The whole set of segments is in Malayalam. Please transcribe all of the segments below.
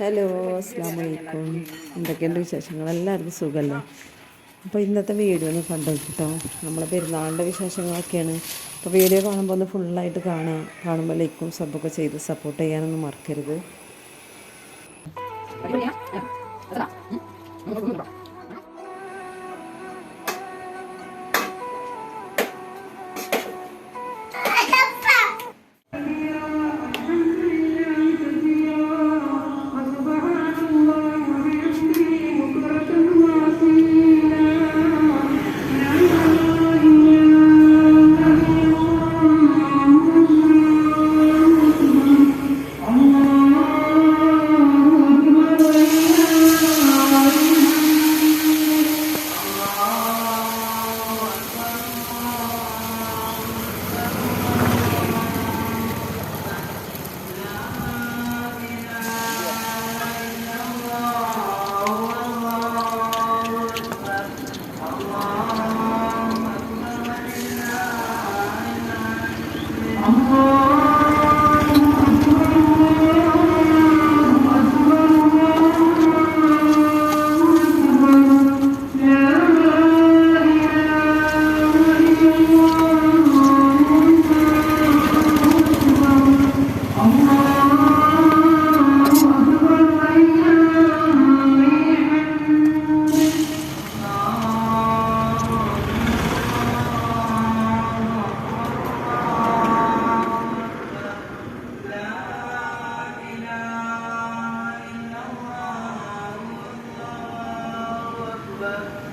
ഹലോ അസ്സാം വലൈക്കും എന്തൊക്കെയുണ്ട് വിശേഷങ്ങൾ? എല്ലാവർക്കും സുഖമല്ലേ അപ്പോൾ ഇന്നത്തെ വീഡിയോ ഒന്ന് കണ്ടു കേട്ടോ നമ്മളെ പെരുന്നാളിന്റെ വിശേഷങ്ങളൊക്കെയാണ്. അപ്പോൾ വീഡിയോ കാണുമ്പോൾ ഒന്ന് ഫുള്ളായിട്ട് കാണുക കാണുമ്പോൾ ലൈക്കും സബ്ബൊക്കെ ചെയ്ത് സപ്പോർട്ട് ചെയ്യാനൊന്നും മറക്കരുത്. love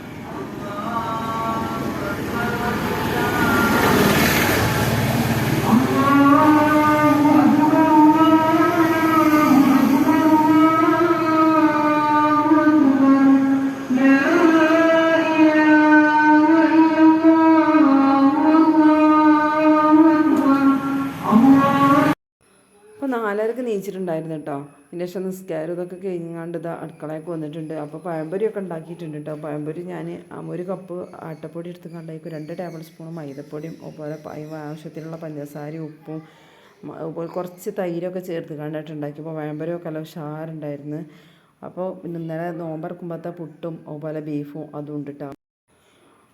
അപ്പോൾ നാലരക്ക് നീച്ചിട്ടുണ്ടായിരുന്നു കേട്ടോ പിന്നെ ശേഷം നിസ്കാരം ഇതൊക്കെ കഴിഞ്ഞാണ്ട് ഇത് അടുക്കളയൊക്കെ വന്നിട്ടുണ്ട്. അപ്പോൾ പഴംപൊരിയൊക്കെ ഉണ്ടാക്കിയിട്ടുണ്ട് കേട്ടോ പഴംപൊരി ഞാൻ ഒരു കപ്പ് ആട്ടപ്പൊടി എടുത്ത് കണ്ടേക്കും രണ്ട് ടേബിൾ സ്പൂൺ മൈദപ്പൊടിയും അതുപോലെ ആവശ്യത്തിനുള്ള പഞ്ചസാരയും ഉപ്പും കുറച്ച് തൈരൊക്കെ ചേർത്ത് കണ്ടിട്ട് ഉണ്ടാക്കിയപ്പോൾ പഴംപൊരിയൊക്കെ നല്ല ഉഷാറുണ്ടായിരുന്നു. അപ്പോൾ ഇന്നലെ നോമ്പറക്കുമ്പോഴത്തെ പുട്ടും അതുപോലെ ബീഫും അതും ഉണ്ട് കേട്ടോ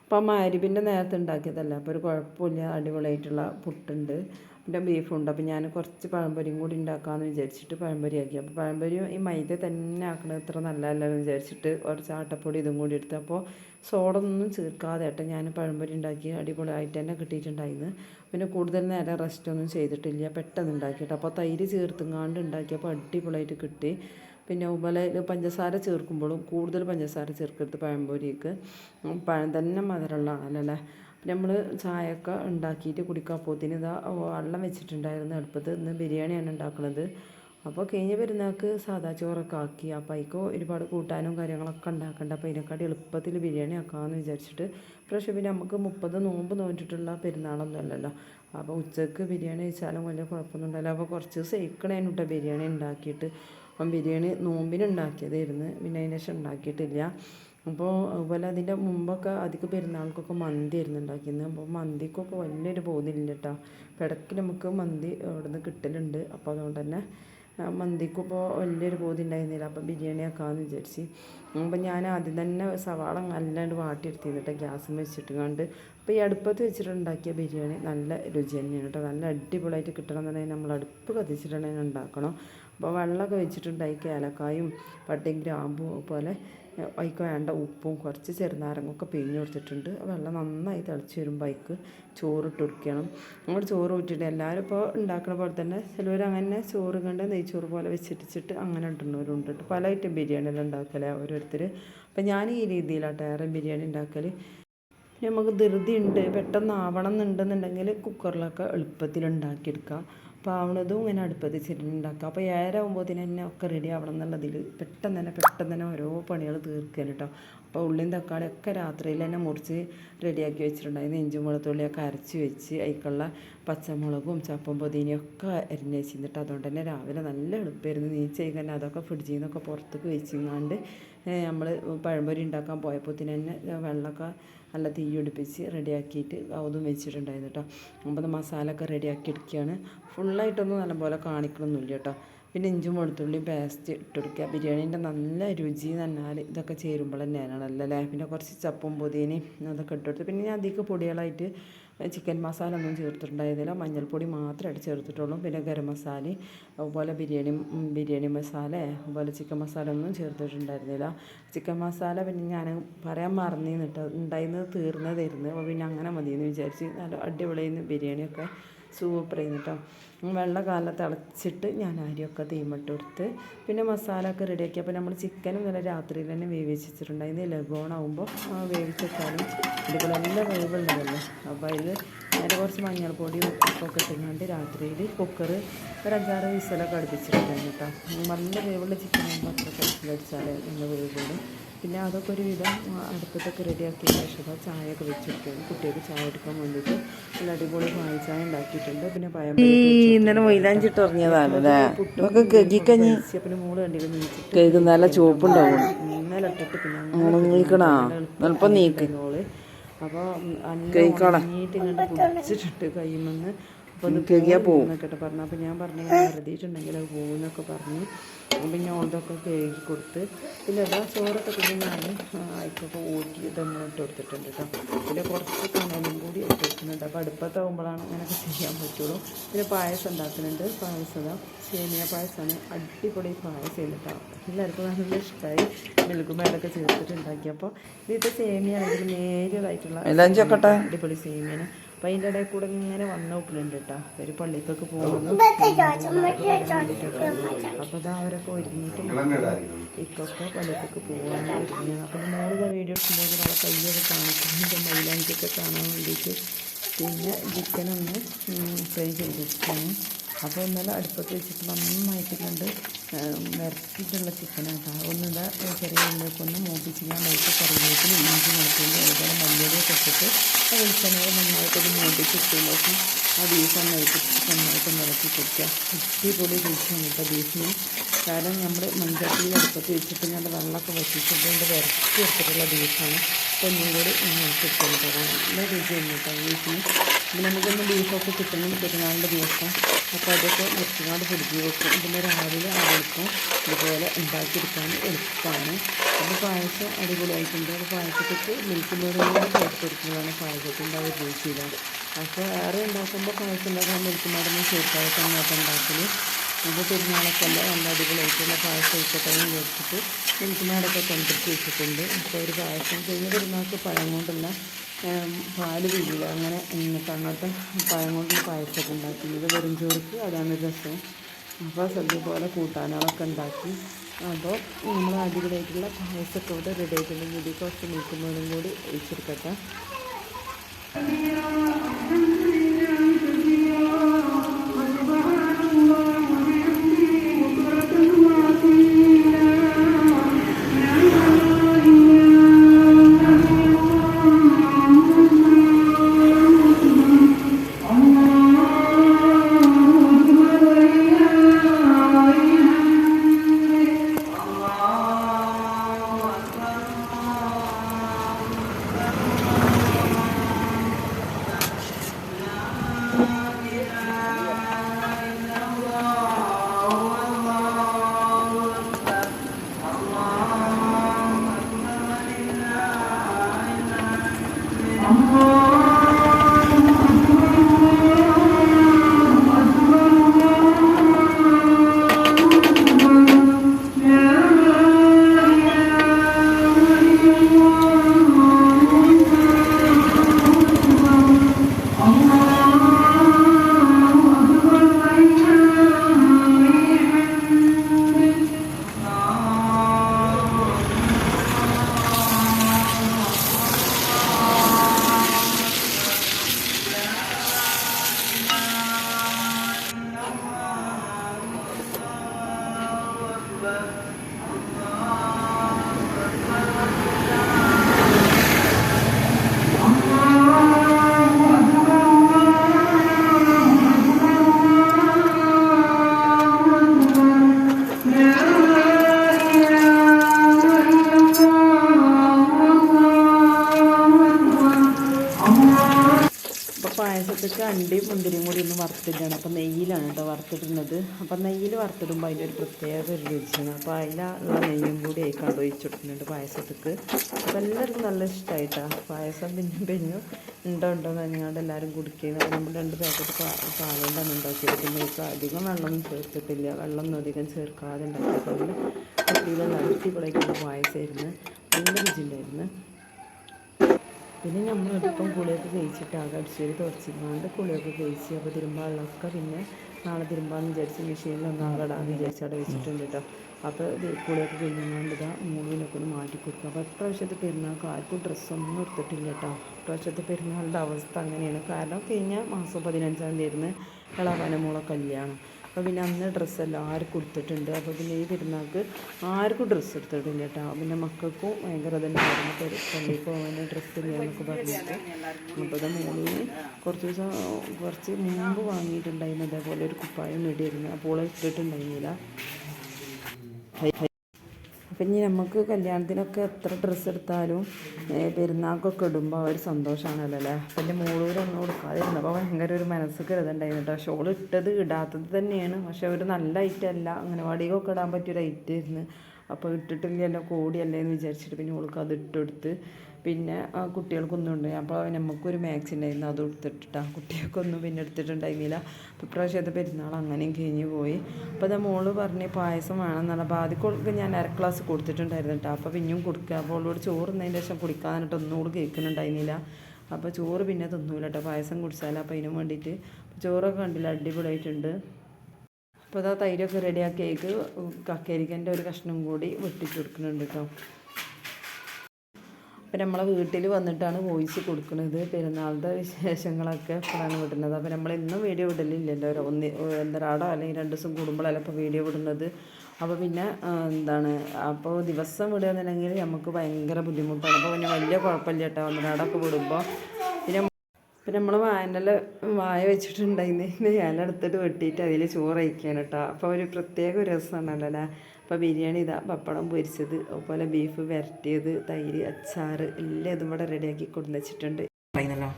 അപ്പം മരുവിന്റെ നേരത്തെ ഉണ്ടാക്കിയതല്ല. അപ്പോൾ ഒരു കുഴപ്പമില്ല. അടിപൊളിയായിട്ടുള്ള പുട്ടുണ്ട്. പിന്നെ ബീഫുണ്ട്. അപ്പോൾ ഞാൻ കുറച്ച് പഴംപൊരിയും കൂടി ഉണ്ടാക്കാമെന്ന് വിചാരിച്ചിട്ട് പഴംപൊരി ആക്കി അപ്പോൾ പഴംപൊരി ഈ മൈദ തന്നെ ആക്കണത് ഇത്ര നല്ലതല്ലെന്ന് വിചാരിച്ചിട്ട് കുറച്ച് ആട്ടപ്പൊടി ഇതും കൂടി എടുത്ത്. അപ്പോൾ സോഡ ഒന്നും ചേർക്കാതെ ഏട്ടൻ ഞാൻ പഴംപൊരി ഉണ്ടാക്കി അടിപൊളിയായിട്ട് തന്നെ കിട്ടിയിട്ടുണ്ടായിരുന്നു. പിന്നെ കൂടുതൽ നേരം റെസ്റ്റ് ഒന്നും ചെയ്തിട്ടില്ല. പെട്ടെന്ന് ഉണ്ടാക്കിയിട്ട്. അപ്പോൾ തൈര് ചേർത്തുങ്ങാണ്ട് ഉണ്ടാക്കിയപ്പോൾ അടിപൊളിയായിട്ട് കിട്ടി. പിന്നെ അതുപോലെ പഞ്ചസാര ചേർക്കുമ്പോഴും കൂടുതൽ പഞ്ചസാര ചേർക്കരുത് പഴംപൊരിക്ക്. പഴം തന്നെ മധുരമുള്ളതാണല്ലോ അല്ലേ നമ്മൾ ചായയൊക്കെ ഉണ്ടാക്കിയിട്ട് കുടിക്കാൻ പോത്തിന് ഇതാ വെള്ളം വെച്ചിട്ടുണ്ടായിരുന്നു അടുപ്പത്ത്. ഇന്ന് ബിരിയാണിയാണ് ഉണ്ടാക്കുന്നത് അപ്പോൾ കഴിഞ്ഞ പെരുന്നാൾക്ക് സാദാ ചോറൊക്കെ ആക്കി. അപ്പോൾ അതിക്ക് ഒരുപാട് കൂട്ടാനും കാര്യങ്ങളൊക്കെ ഉണ്ടാക്കണ്ട. അപ്പോൾ ഇതിനെക്കാട്ടി എളുപ്പത്തിൽ ബിരിയാണി ആക്കാമെന്ന് വിചാരിച്ചിട്ട്. പക്ഷേ പിന്നെ നമുക്ക് മുപ്പത് നോമ്പ് നോറ്റിട്ടുള്ള പെരുന്നാളൊന്നും അല്ലല്ലോ. അപ്പോൾ ഉച്ചയ്ക്ക് ബിരിയാണി കഴിച്ചാലും വലിയ കുഴപ്പമൊന്നും ഉണ്ടാവില്ല. അപ്പോൾ കുറച്ച് ദിവസം കേട്ടോ ബിരിയാണി ഉണ്ടാക്കിയിട്ട്. അപ്പം ബിരിയാണി നോമ്പിന് ഉണ്ടാക്കിയതായിരുന്നു പിന്നെ അതിന് ശേഷം ഉണ്ടാക്കിയിട്ടില്ല. അപ്പോൾ അതുപോലെ അതിന്റെ മുമ്പൊക്കെ അധികം പെരുന്നാൾക്കൊക്കെ മന്തി ആയിരുന്നു ഉണ്ടാക്കിയിരുന്നത്. അപ്പോൾ മന്തിക്കൊക്കെ വലിയൊരു ബോധ്യമില്ല കേട്ടോ ഇടയ്ക്ക് നമുക്ക് മന്തി അവിടെ നിന്ന് കിട്ടലുണ്ട്. അപ്പോൾ അതുകൊണ്ട് തന്നെ മന്തിക്കും ഇപ്പോൾ വലിയൊരു ബോധ്യം ഉണ്ടായിരുന്നില്ല അപ്പോൾ ബിരിയാണി ആക്കാമെന്ന് വിചാരിച്ച്. അപ്പോൾ ഞാൻ ആദ്യം തന്നെ സവാള നല്ലാണ്ട് വാട്ടിയെടുത്തിരുന്നിട്ട് ഗ്യാസും വെച്ചിട്ട് കണ്ട് അപ്പോൾ ഈ അടുപ്പത്ത് വെച്ചിട്ടുണ്ടാക്കിയ ബിരിയാണി നല്ല രുചി തന്നെയാണ് കേട്ടോ നല്ല അടിപൊളിയായിട്ട് കിട്ടണം എന്നുണ്ടെങ്കിൽ നമ്മൾ അടുപ്പ് കത്തിച്ചിട്ടുണ്ടെങ്കിൽ ഉണ്ടാക്കണം. അപ്പോൾ വെള്ളമൊക്കെ വെച്ചിട്ടുണ്ടാക്കി ഏലക്കായും പട്ടയും ഗ്രാമ്പും പോലെ അതിക്ക് വേണ്ട ഉപ്പും കുറച്ച് ചെറുനാരങ്ങൊക്കെ പിഴിഞ്ഞ് കൊടുത്തിട്ടുണ്ട്. വെള്ളം നന്നായി തിളച്ച് വരുമ്പോൾ അതിക്ക് ഇട്ട് കൊടുക്കണം. നമ്മൾ ചോറ് ഊറ്റിയിട്ട് എല്ലാവരും ഇപ്പോൾ ഉണ്ടാക്കുന്ന പോലെ തന്നെ ചിലവർ അങ്ങനെ ചോറ് കണ്ട് നെയ്ച്ചോറ് പോലെ വെച്ചിട്ടിച്ചിട്ട് അങ്ങനെ ഇട്ടുന്നവരുണ്ട് കേട്ടോ പല ഐറ്റം ബിരിയാണിയെല്ലാം ഉണ്ടാക്കലേ ഓരോരുത്തർ അപ്പം ഞാൻ ഈ രീതിയിലാണ് ഏറെ ബിരിയാണി ഉണ്ടാക്കൽ നമുക്ക് ധൃതി ഉണ്ട് പെട്ടെന്ന് ആവണം എന്നുണ്ടെന്നുണ്ടെങ്കിൽ കുക്കറിലൊക്കെ എളുപ്പത്തിൽ ഉണ്ടാക്കിയെടുക്കാം അപ്പോൾ ആവണതും ഇങ്ങനെ അടുപ്പത്തിൽ വെച്ചിട്ടുണ്ടാക്കുക അപ്പോൾ ഏഴര ആകുമ്പോഴത്തേന് തന്നെ ഒക്കെ റെഡി ആവണം എന്നുള്ളതിൽ പെട്ടെന്ന് തന്നെ പെട്ടെന്ന് തന്നെ ഓരോ പണികൾ തീർക്കാൻ കേട്ടോ. അപ്പോൾ ഉള്ളിയും തക്കാളി ഒക്കെ രാത്രിയിൽ തന്നെ മുറിച്ച് റെഡിയാക്കി വെച്ചിട്ടുണ്ടായി നെഞ്ചും വെളുത്തുള്ളിയൊക്കെ അരച്ച് വെച്ച് അതിക്കുള്ള പച്ചമുളകും ചപ്പും പൊതിനയും ഒക്കെ അരിഞ്ഞ് വെച്ചിരുന്നിട്ട് അതുകൊണ്ട് തന്നെ രാവിലെ നല്ല എളുപ്പമായിരുന്നു. നീച്ച് കഴിഞ്ഞാൽ അതൊക്കെ ഫ്രിഡ്ജിൽ നിന്നൊക്കെ പുറത്തേക്ക് വെച്ചിങ്ങാണ്ട് നമ്മൾ പഴംപൊരി ഉണ്ടാക്കാൻ പോയപ്പോൾ തന്നെ വെള്ളമൊക്കെ നല്ല തീ പിടിപ്പിച്ച് റെഡിയാക്കിയിട്ട് അതും വെച്ചിട്ടുണ്ടായിരുന്നു കേട്ടോ. അപ്പോൾ മസാലയൊക്കെ റെഡിയാക്കി എടുക്കുകയാണ്. ഫുള്ളായിട്ടൊന്നും നല്ലപോലെ കാണിക്കണമൊന്നുമില്ല കേട്ടോ. പിന്നെ ഇഞ്ചും വെളുത്തുള്ളിയും പേസ്റ്റ് ഇട്ട് കൊടുക്കുക. ബിരിയാണീന്റെ നല്ല രുചി പറഞ്ഞാൽ ഇതൊക്കെ ചേരുമ്പോൾ തന്നെയാണ് അല്ലേ? പിന്നെ കുറച്ച് ചപ്പും പുതിയനയും അതൊക്കെ ഇട്ടെടുത്ത് പിന്നെ ഞാൻ അധികം പൊടികളായിട്ട് ചിക്കൻ മസാല ഒന്നും ചേർത്തിട്ടുണ്ടായിരുന്നില്ല. മഞ്ഞൾപ്പൊടി മാത്രമായിട്ട് ചേർത്തിട്ടുള്ളൂ പിന്നെ ഗരം മസാല അതുപോലെ ബിരിയാണി ബിരിയാണി മസാല അതുപോലെ ചിക്കൻ മസാല ഒന്നും ചേർത്തിട്ടുണ്ടായിരുന്നില്ല. ചിക്കൻ മസാല പിന്നെ ഞാൻ പറയാൻ മറന്നിട്ട് ഉണ്ടായിരുന്നത് തീർന്നതായിരുന്നു. അപ്പോൾ പിന്നെ അങ്ങനെ മതിയെന്ന് വിചാരിച്ച് നല്ല അടിപൊളിയായിരുന്നു ബിരിയാണിയൊക്കെ. സൂപ്പർ ചെയ്യുന്നു കേട്ടോ വെള്ള കാലം തിളച്ചിട്ട് ഞാൻ അരിയൊക്കെ തീമിട്ട് കൊടുത്ത് പിന്നെ മസാല ഒക്കെ റെഡിയാക്കി അപ്പോൾ നമ്മൾ ചിക്കനും ഇന്നലെ രാത്രിയിൽ തന്നെ വേവിച്ച് വെച്ചിട്ടുണ്ടായിരുന്നു ലഗോണാകുമ്പോൾ വേവിച്ച് വെച്ചാലും ഇതുപോലെ നല്ല വേവുള്ളതല്ലേ? അപ്പോൾ അതിൽ നേരെ കുറച്ച് മഞ്ഞൾപ്പൊടി ഉപ്പൊക്കെ ഇട്ടുകൊണ്ട് രാത്രിയിൽ കുക്കർ ഒരു അഞ്ചാറ് വിസലൊക്കെ അടുപ്പിച്ചിട്ടുണ്ടായിരുന്നു കേട്ടോ നല്ല വേവുള്ള ചിക്കൻ ആകുമ്പോൾ അത്ര വിസിലടിച്ചാൽ നല്ല വേവുള്ളൂ. പിന്നെ അതൊക്കെ ഒരു വിധം അടുപ്പത്തൊക്കെ റെഡിയാക്കിയ ശേഷം ചായ ചായയൊക്കെ വെച്ചിരിക്കുകയാണ് കുട്ടികൾക്ക് ചായ എടുക്കാൻ വേണ്ടിയിട്ട് നല്ല അടിപൊളി പാൽ ചായ ഉണ്ടാക്കിയിട്ടുണ്ട്. പിന്നെ പഴം ഇന്നലെ മൈലാഞ്ചിട്ട് കഴുകിക്കഞ്ഞി പിന്നെ മോൾ കഴുകുന്ന നല്ല ചോപ്പുണ്ടാവും ഇന്നലെ ഇട്ടിട്ട് പിന്നെ നീക്ക്. അപ്പോൾ അന്നീട്ട് ഇങ്ങോട്ട് പിടിച്ചിട്ടുണ്ട് കയ്യുമെന്ന് അപ്പോൾ അത് പോകും എന്നൊക്കെ പറഞ്ഞു. അപ്പോൾ ഞാൻ പറഞ്ഞു ഞാൻ കരുതിയിട്ടുണ്ടെങ്കിൽ അത് പോകുമെന്നൊക്കെ പറഞ്ഞു. ഞാൻ ഓൾതൊക്കെ കഴുകി കൊടുത്ത് പിന്നെ അതാ ചോറൊക്കെ പിന്നെ ഞാൻ അയക്കൊക്കെ ഊട്ടി ഇതൊന്നും ഇട്ട് കൊടുത്തിട്ടുണ്ട് കേട്ടോ. പിന്നെ കുറച്ച് കനലും കൂടി ഇട്ട് കൊടുക്കുന്നുണ്ട്. അപ്പോൾ അടുപ്പത്താകുമ്പോഴാണ് അങ്ങനെയൊക്കെ ചെയ്യാൻ പറ്റുള്ളൂ. പിന്നെ പായസം ഉണ്ടാക്കുന്നുണ്ട്. പായസം സേമിയ പായസമാണ്. അടിപൊളി പായസം കേട്ടോ. എല്ലാവർക്കും നല്ല ഇഷ്ടമായി. മിൽക്ക് മേടൊക്കെ ചേർത്തിട്ട് ഉണ്ടാക്കിയപ്പോൾ ഇതിപ്പോൾ സേമിയ ആണെങ്കിൽ നേരിയതായിട്ടുള്ള അടിപൊളി സേമിയാണ് അപ്പം അതിന്റെ ഇടയിൽ കൂടെ ഇങ്ങനെ വന്ന കേട്ടാ കേട്ടോ ഒരു പള്ളിക്കൊക്കെ പോകുന്നു. അപ്പോൾ ഇതാ അവരൊക്കെ ഒരുങ്ങിയിട്ട് ഇപ്പൊക്കെ പള്ളിക്കൊക്കെ പോകാൻ അപ്പൊ അപ്പം മോളിത വീഡിയോ എടുക്കുമ്പോൾ നമ്മളെ കയ്യൊക്കെ കാണിക്കുന്നുണ്ട് മൈലാഞ്ചൊക്കെ കാണാൻ വേണ്ടിയിട്ട് പിന്നെ ചിക്കനൊന്ന് ഫ്രൈ ചെയ്തിട്ടാണ് അപ്പോൾ ഇന്നലെ അടുപ്പത്ത് വെച്ചിട്ട് നന്നായിട്ട് കണ്ട് വരട്ടിയിട്ടുള്ള ഒന്നും ഒന്നിതാ ചെറിയ ഉള്ളിലേക്കൊന്ന് മൂപ്പിച്ച് ഞാൻ വൈകിട്ട് കറിവേപ്പിന് ഇഞ്ചി മുളക്കുണ്ട് അതുപോലെ മല്ലിയൊക്കെ ഇട്ടിട്ട് ആ വെളിച്ചെണ്ണയിൽ മൂപ്പിച്ച് ഇട്ടുണ്ടാക്കി ആ ബീഫ് നന്നായിട്ട് നന്നായിട്ട് നിറക്കി കൊടുക്കുക. അടിപൊളി രുചിയാണ് കേട്ടോ ബീഫിന് കാരണം നമ്മൾ മൺചട്ടി അടുപ്പത്ത് വെച്ചിട്ട് ഞാൻ വെള്ളമൊക്കെ വറ്റിച്ചിട്ട് കൊണ്ട് വരച്ചിട്ടുള്ള ബീഫാണ് അപ്പോൾ ഒന്നും കൂടി കിട്ടുന്നത് നല്ല രുചിയാണ് കേട്ടോ ബീഫിന് പിന്നെ നമുക്കൊന്ന് ബീഫൊക്കെ കിട്ടണം പെരുന്നാളിന്റെ ദിവസം. അപ്പോൾ അതൊക്കെ വെച്ചുകാട് പൊടിച്ച് വെക്കും. പിന്നെ രാവിലെ ആൾക്കും ഇതുപോലെ ഉണ്ടാക്കിയെടുക്കാൻ എളുപ്പമാണ്. അപ്പോൾ പായസം അടിപൊളിയായിട്ടുണ്ട്. അപ്പോൾ പായസത്തേക്ക് മിൽക്ക് ചേർത്തെടുക്കുന്നതാണ് ചേർത്ത് പായസത്തിന്റെ ആ രുചിയിലാണ്. അപ്പോൾ വേറെ ഉണ്ടാക്കുമ്പോൾ പായസം ഉണ്ടാക്കാൻ മിൽക്ക് മേടൊന്നും ചേർത്തായിട്ടാണ് അപ്പോൾ ഉണ്ടാക്കൽ അപ്പോൾ പെരുന്നാളൊക്കെ നല്ല അടിപൊളിയായിട്ടുള്ള പായസം ആയിക്കോട്ടെ എന്ന് പെരുന്നാളൊക്കെ കൊണ്ടിട്ട് വെച്ചിട്ടുണ്ട്. അപ്പോൾ ഒരു പായസം കഴിഞ്ഞ പെരുന്നാൾക്ക് പഴം കൊണ്ടുള്ള പാൽ പിഴിയുക അങ്ങനെ അങ്ങനത്തെ പഴം കൊണ്ടുള്ള പായസമൊക്കെ ഉണ്ടാക്കുന്നത് വെറും ചോറിക്ക് അതാണ് രസം. അപ്പോൾ സദ്യ പോലെ കൂട്ടാനുകളൊക്കെ ഉണ്ടാക്കി. അപ്പോൾ നമ്മൾ അടിപൊളിയായിട്ടുള്ള പായസമൊക്കെ ഇവിടെ റെഡി ആയിട്ടുള്ള ഇതിൽ കുറച്ച് മിൽക്കുമ്പോഴും കൂടി ഒഴിച്ചെടുക്കട്ടെ. അപ്പോൾ നെയ്യിൽ വറുത്തിടുമ്പോൾ അതിന്റെ ഒരു പ്രത്യേക ഒരു രുചിയാണ്. അപ്പോൾ അതിലുള്ള നെയ്യും കൂടി ആയിക്കാണ്ട് ഒഴിച്ചെടുക്കുന്നുണ്ട് പായസത്തേക്ക്. അപ്പോൾ എല്ലാവർക്കും നല്ല ഇഷ്ടമായിട്ടാണ് പായസം പിന്നെ പിന്നെ ഉണ്ടോ ഉണ്ടോ എന്ന് പറഞ്ഞാണ്ട് എല്ലാവരും കുടിക്കുന്നത് നമ്മൾ രണ്ട് പാക്കറ്റ് പാലുകൊണ്ടാണ് ഉണ്ടാക്കിയത് പിന്നെ ഇപ്പോൾ അധികം വെള്ളമൊന്നും ചേർത്തിട്ടില്ല. വെള്ളമൊന്നും അധികം ചേർക്കാതെ ഉണ്ടാക്കിയപ്പോൾ നടത്തി അടിപൊളിയായിട്ടുള്ള പായസമായിരുന്നു. നല്ല രുചിയുണ്ടായിരുന്നു. പിന്നെ നമ്മൾ എളുപ്പം കുളിയൊക്കെ കഴിച്ചിട്ട് ആകെ അടിച്ചൊരു തുറച്ചിരുന്നാണ്ട് കുളിയൊക്കെ കഴിച്ച് അപ്പോൾ തിരുമ്പാളൊക്കെ പിന്നെ നാളെ തിരുമ്പാന്ന് മെഷീനിൽ ഒന്ന് ഇടാന്ന് വിചാരിച്ച് അവിടെ വെച്ചിട്ടുണ്ട് കേട്ടോ അപ്പോൾ കുളിയൊക്കെ കഴിഞ്ഞുകൊണ്ട് ഇതാ മൂന്നിനൊക്കെ ഒന്ന് മാറ്റി കൊടുക്കുക അപ്പോൾ ഇപ്രാവശ്യത്തെ പെരുന്നാൾക്ക് ആർക്കും ഡ്രസ്സൊന്നും എടുത്തിട്ടില്ല കേട്ടോ ഇപ്രാവശ്യത്തെ പെരുന്നാളുടെ അവസ്ഥ അങ്ങനെയാണ്. കാരണം കഴിഞ്ഞ മാസം പതിനഞ്ചാം തീയതി മോളെ കല്യാണം. അപ്പോൾ പിന്നെ അന്ന് ഡ്രസ്സെല്ലാം ആർക്കും കൊടുത്തിട്ടുണ്ട് അപ്പോൾ പിന്നെ ഈ പെരുന്നാൾക്ക് ആർക്കും ഡ്രസ്സ് എടുത്തിട്ടില്ല കേട്ടോ. പിന്നെ മക്കൾക്കും ഭയങ്കര ഇതുണ്ടായിരുന്നു പള്ളിയിൽ പോകാൻ ഡ്രസ്സ് ഇല്ല പറഞ്ഞിട്ട്. അപ്പോൾ മോളിന് കുറച്ച് ദിവസം കുറച്ച് മുമ്പ് വാങ്ങിയിട്ടുണ്ടായിരുന്നു. അതേപോലെ ഒരു കുപ്പായം ഇടിയിരുന്നു അപ്പോൾ ഇട്ടിട്ടുണ്ടായിരുന്നില്ല. അപ്പം ഇനി നമുക്ക് കല്യാണത്തിനൊക്കെ എത്ര ഡ്രസ്സ് എടുത്താലും പെരുന്നാൾക്കൊക്കെ ഇടുമ്പോൾ ഒരു സന്തോഷമാണല്ലോ അല്ലേ? അപ്പം എന്റെ മോളൂരൊന്നും കൊടുക്കാതിരുന്നപ്പോൾ ഭയങ്കര ഒരു മനസ്സ് കരുതണ്ടായിരുന്നു കേട്ടോ. ഷോൾ ഇട്ടത് ഇടാത്തത് തന്നെയാണ്. പക്ഷെ ഒരു നല്ല ഐറ്റം അല്ല. അംഗനവാടികൊക്കെ ഇടാൻ പറ്റിയൊരു ഐറ്റം ആയിരുന്നു. അപ്പോൾ ഇട്ടിട്ടില്ലല്ലോ കോടിയല്ലേ എന്ന് വിചാരിച്ചിട്ട് പിന്നെ ഓൾക്ക് അത് ഇട്ടെടുത്ത് പിന്നെ ആ കുട്ടികൾക്കൊന്നും ഉണ്ട് അപ്പോൾ നമുക്കൊരു മാക്സ് ഉണ്ടായിരുന്നു. അത് എടുത്തിട്ടാ കുട്ടികൾക്കൊന്നും പിന്നെ എടുത്തിട്ടുണ്ടായിരുന്നില്ല. അപ്പോൾ ഇപ്രാവശ്യത്തെ പെരുന്നാൾ അങ്ങനെയും കഴിഞ്ഞ് പോയി. അപ്പോൾ അത് മോൾ പറഞ്ഞ് പായസം വേണമെന്നാണ്. അപ്പോൾ ആദ്യം കൊടുക്കുക ഞാൻ അര ഗ്ലാസ് കൊടുത്തിട്ടുണ്ടായിരുന്നു കേട്ടോ. അപ്പോൾ പിന്നെയും കൊടുക്കുക. അപ്പോൾ അവളോട് ചോറ് തിന്നതിന് ശേഷം കുടിക്കാന്നിട്ട് ഒന്നുകൂടി കേൾക്കുന്നുണ്ടായിരുന്നില്ല. അപ്പോൾ ചോറ് പിന്നെ തിന്നൂല കേട്ടോ. പായസം കുടിച്ചാൽ അപ്പോൾ അതിനും വേണ്ടിയിട്ട് ചോറൊക്കെ കണ്ടില്ല. അടിപൊളിയായിട്ടുണ്ട്. അപ്പോൾ അതാ തൈരൊക്കെ റെഡിയാക്കിയേക്ക്. കക്കരിക്കന്റെ ഒരു കഷ്ണം കൂടി വെട്ടിച്ചു കൊടുക്കുന്നുണ്ട് കേട്ടോ. അപ്പം നമ്മളെ വീട്ടിൽ വന്നിട്ടാണ് വോയിസ് കൊടുക്കുന്നത്. പെരുന്നാളിന്റെ വിശേഷങ്ങളൊക്കെ ഇപ്പോഴാണ് വിടുന്നത്. അപ്പോൾ നമ്മൾ ഇന്നും വീഡിയോ വിടലില്ലല്ലോ ഒന്ന് എന്തരാടോ അല്ലെങ്കിൽ രണ്ട് ദിവസം കൂടുമ്പോഴല്ല ഇപ്പോൾ വീഡിയോ വിടുന്നത്. അപ്പോൾ പിന്നെ എന്താണ് അപ്പോൾ ദിവസം വിടുകയെന്നുണ്ടെങ്കിൽ നമുക്ക് ഭയങ്കര ബുദ്ധിമുട്ടാണ്. അപ്പോൾ പിന്നെ വലിയ കുഴപ്പമില്ല കേട്ടോ. ഒന്നരാടൊക്കെ വിടുമ്പോൾ. പിന്നെ പിന്നെ നമ്മൾ വായനല വായ വെച്ചിട്ടുണ്ടായിരുന്നു. ഇല എടുത്തിട്ട് വെട്ടിയിട്ട് അതിൽ ചോറ് കഴിക്കുകയാണ് കേട്ടോ. അപ്പോൾ ഒരു പ്രത്യേക രസമാണല്ലോ അല്ലേ? അപ്പോൾ ബിരിയാണി ഇതാ പപ്പടം പൊരിച്ചത് അതുപോലെ ബീഫ് വരട്ടിയത് തൈര് അച്ചാറ് എല്ലാം ഇതും കൂടെ റെഡിയാക്കി കൊണ്ടു വച്ചിട്ടുണ്ട്. പറയുന്നല്ലോ.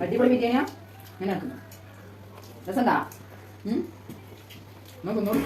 അടിപൊളി ബിരിയാണിയാ? അങ്ങനെ ആക്കുന്നു രസണ്ടാ? നോക്കുന്നോളൂ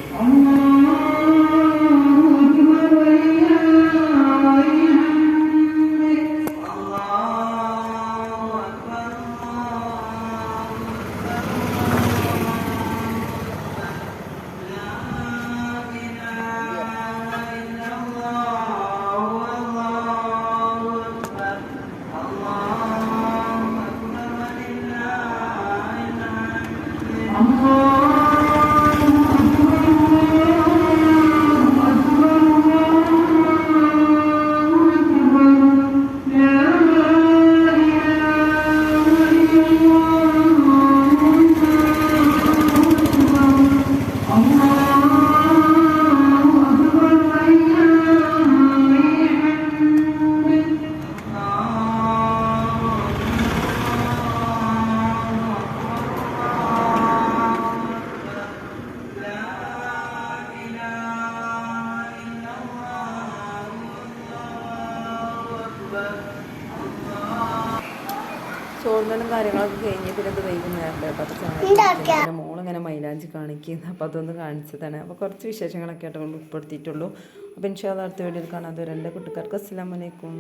കാര്യങ്ങളൊക്കെ കഴിഞ്ഞ് പിന്നെ ഇത് വൈകുന്നേരം കേട്ടോ. അപ്പോൾ മോളിങ്ങനെ മൈലാഞ്ചി കാണിക്കുന്നു. അപ്പോൾ അതൊന്ന് കാണിച്ചതാണ്. അപ്പൊ കുറച്ച് വിശേഷങ്ങളൊക്കെ ആയിട്ട് ഉൾപ്പെടുത്തിയിട്ടുള്ളൂ. അപ്പോൾ ഇൻഷാല്ല അടുത്ത വീഡിയോയിൽ കാണാതെ എന്റെ കുട്ടിക്കാർക്ക് അസ്സാം വലൈക്കും